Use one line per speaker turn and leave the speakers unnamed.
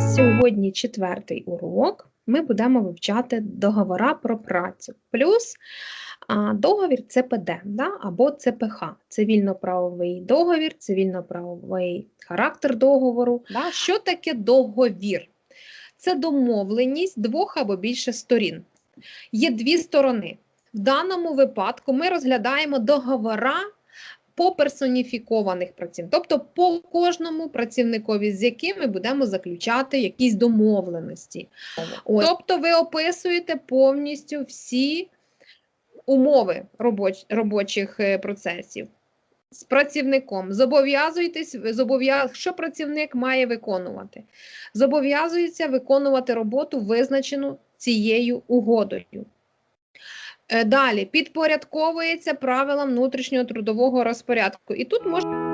сьогодні четвертий урок. Ми будемо вивчати договора про працю. Плюс договір ЦПД да, або ЦПХ цивільно-правовий договір, цивільно-правовий характер договору. Да. Що таке договір? Це домовленість двох або більше сторін. Є дві сторони. В даному випадку ми розглядаємо договора по персоніфікованих працівників, тобто по кожному працівникові, з яким ми будемо заключати якісь домовленості. Ось. Тобто ви описуєте повністю всі умови робоч, робочих е, процесів. З працівником зобов'язуєтесь, зобов'яз... що працівник має виконувати? Зобов'язується виконувати роботу, визначену цією угодою. Е, Далі підпорядковується правилам внутрішнього трудового розпорядку. І тут можна